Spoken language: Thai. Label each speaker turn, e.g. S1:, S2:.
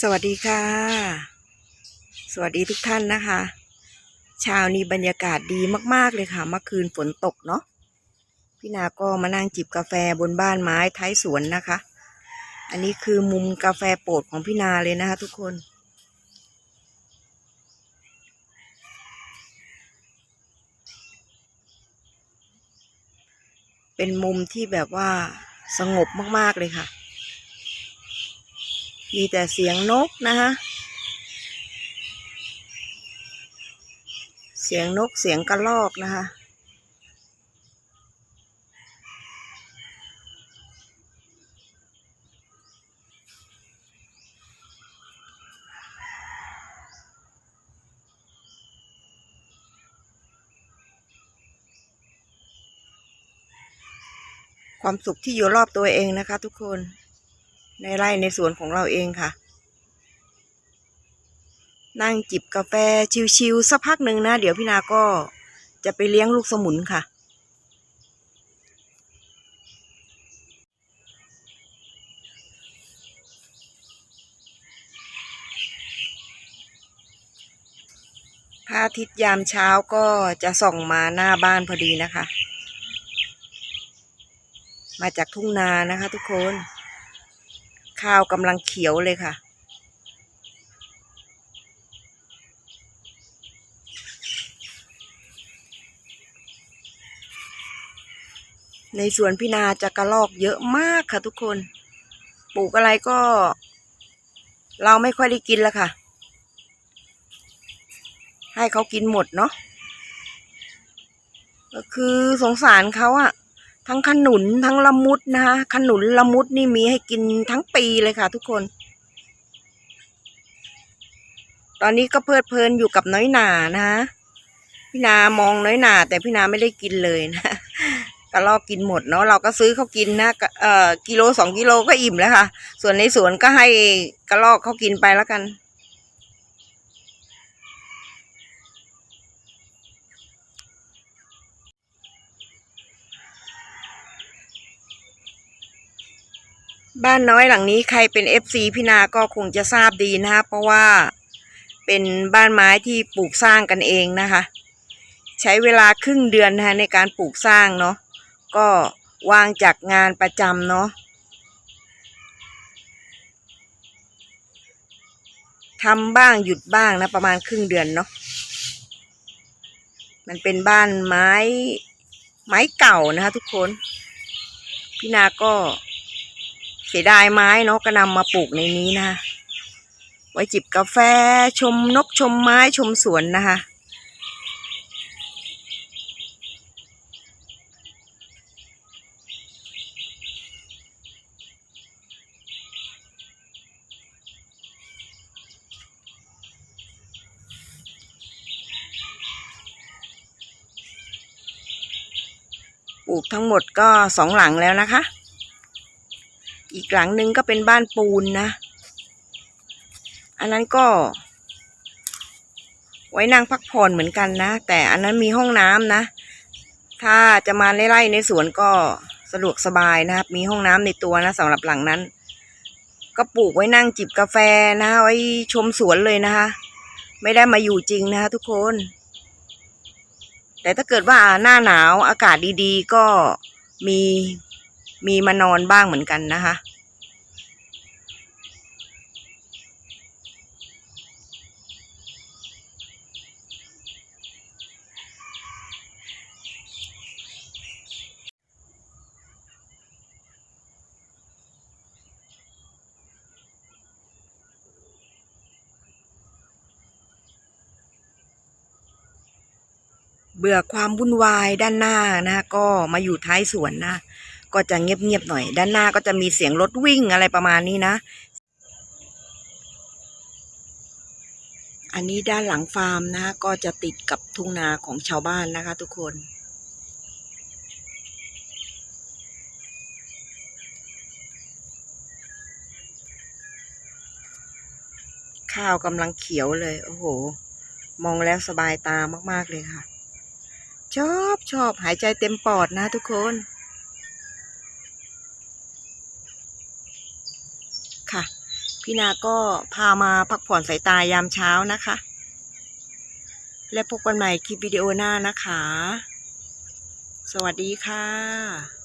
S1: สวัสดีค่ะ สวัสดีทุกท่านนะคะเช้านี้บรรยากาศดีมากๆเลยค่ะ เมื่อคืนฝนตกเนาะพี่นาก็มานั่งจิบกาแฟบนบ้านไม้ท้ายสวนนะคะ อันนี้คือมุมกาแฟโปรดของพี่นาเลยนะคะทุกคน เป็นมุมที่แบบว่าสงบมากๆเลยค่ะ มีแต่เสียงนกนะคะเสียงนกเสียงกระรอกนะคะ ความสุขที่อยู่รอบตัวเองนะคะทุกคน ในไร่ในสวนของเราเองค่ะ นั่งจิบกาแฟชิวๆสักพักหนึ่งนะ เดี๋ยวพี่นาก็จะไปเลี้ยงลูกสมุนค่ะ พระอาทิตย์ยามเช้าก็จะส่องมาหน้าบ้านพอดีนะคะ มาจากทุ่งนานะคะทุกคน ข้าวกำลังเขียวเลยค่ะ ในสวนพี่นาจะกระลอกเยอะมากค่ะทุกคน ปลูกอะไรก็ เราไม่ค่อยได้กินแล้วค่ะ ให้เขากินหมดเนาะก็คือสงสารเขาอะ ทั้งขนุนทั้งละมุดนะคะขนุนละมุดนี่มีให้กินทั้งปีเลยค่ะ ทุกคน ตอนนี้ก็เพลิดเพลินอยู่กับน้อยหนานะคะพี่นามองน้อยหนา แต่พี่นาไม่ได้กินเลยนะกระลอกกินหมดเนาะเราก็ซื้อเขากินนะกะเอ่อกิโลสองกิโลก็อิ่มแล้วค่ะ ส่วนในสวนก็ให้กระลอกเขากินไปแล้วกัน บ้านน้อยหลังนี้ใครเป็นเอฟซีพี่นาก็คงจะทราบดีนะคะเพราะว่าเป็นบ้านไม้ที่ปลูกสร้างกันเองนะคะ ใช้เวลาครึ่งเดือนนะคะในการปลูกสร้างเนาะก็วางจากงานประจำเนาะทำบ้างหยุดบ้างนะประมาณครึ่งเดือนเนาะมันเป็นบ้านไม้ไม้เก่านะคะทุกคน พี่นาก็ เสียดายไม้เนาะก็นำมาปลูกในนี้นะคะ ไว้จิบกาแฟชมนกชมไม้ชมสวนนะคะปลูกทั้งหมดก็สองหลังแล้วนะคะ อีกหลังหนึ่งก็เป็นบ้านปูนนะ อันนั้นก็ ไว้นั่งพักผ่อนเหมือนกันนะ แต่อันนั้นมีห้องน้ำนะ ถ้าจะมาไล่ในสวนก็สะดวกสบายนะครับ มีห้องน้ำในตัวนะสำหรับหลังนั้น ก็ปลูกไว้นั่งจิบกาแฟนะไว้ชมสวนเลยนะคะ ไม่ได้มาอยู่จริงนะคะทุกคน แต่ถ้าเกิดว่าหน้าหนาวอากาศดีๆ ก็มี มีมานอนบ้างเหมือนกันนะคะ เบื่อความวุ่นวายด้านหน้านะก็มาอยู่ท้ายสวนนะ ก็จะเงียบๆหน่อย ด้านหน้าก็จะมีเสียงรถวิ่งอะไรประมาณนี้นะ อันนี้ด้านหลังฟาร์มนะ ก็จะติดกับทุ่งนาของชาวบ้านนะคะ ทุกคนข้าวกำลังเขียวเลย โอ้โห มองแล้วสบายตามาก ๆ เลยค่ะ ชอบชอบหายใจเต็มปอดนะทุกคน ค่ะ พี่นาก็พามาพักผ่อนสายตายามเช้านะคะ และพบกันใหม่คลิปวิดีโอหน้านะคะ สวัสดีค่ะ